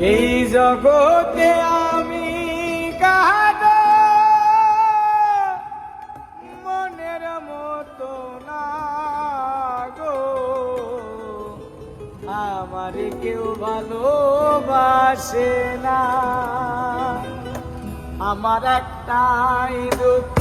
এই জগতে আমি কাহাদ মনের মতো না গো। আমার কেউ ভালোবাসে না। আমার একটাই দুঃখ।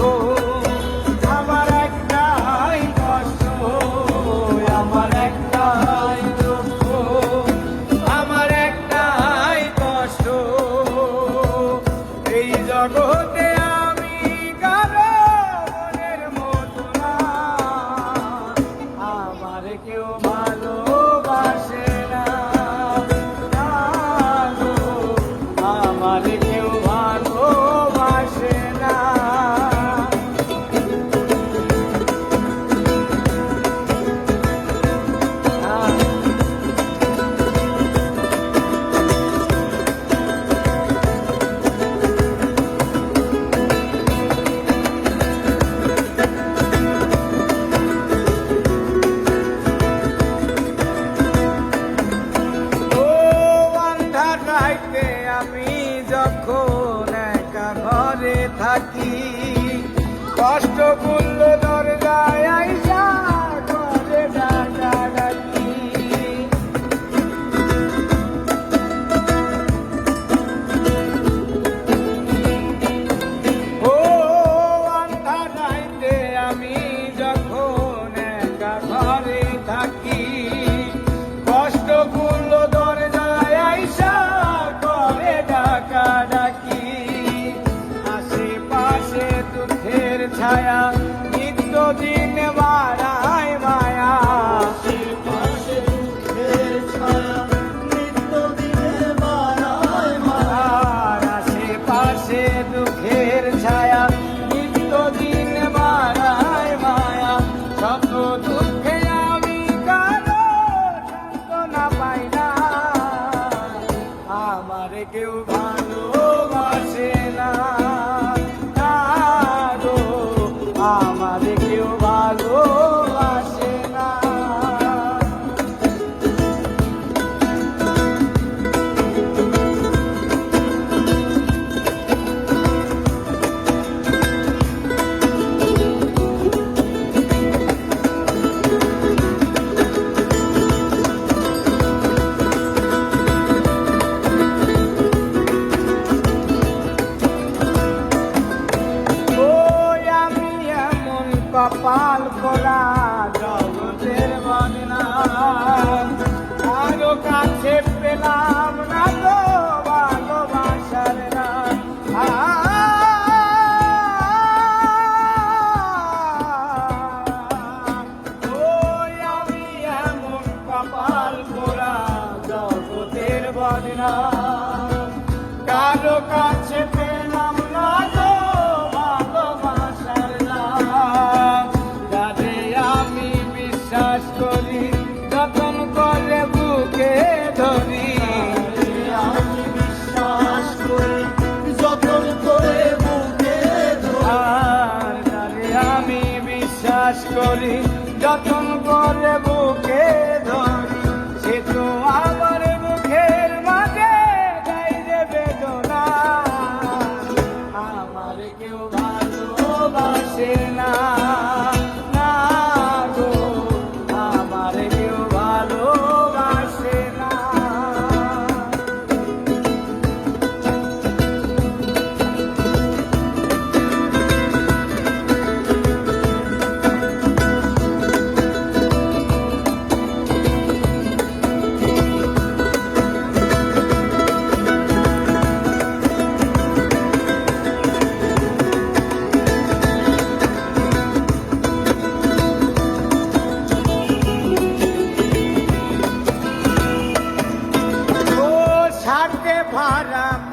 Kakada. Um,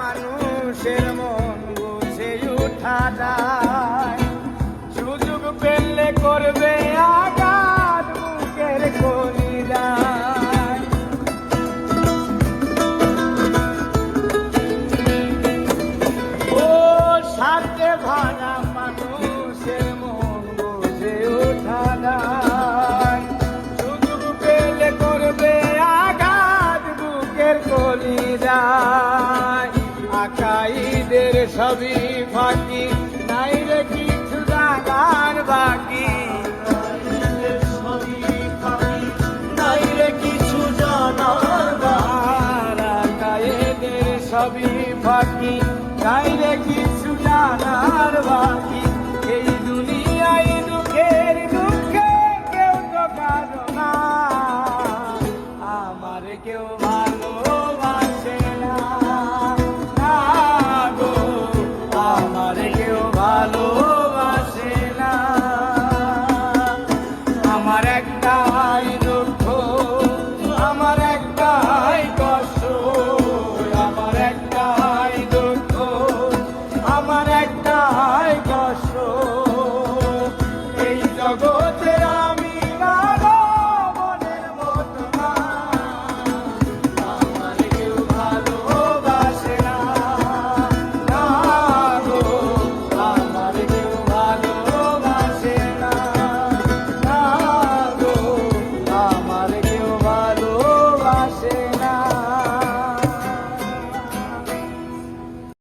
মানুষের মন বুঝে উঠা যায়। সুযোগ পেলে করবে আগা সবই ফাঁকি নাই রে কিছু জানার বাকি সবই ফাঁকি, নাই রে কিছু জানার বাকি।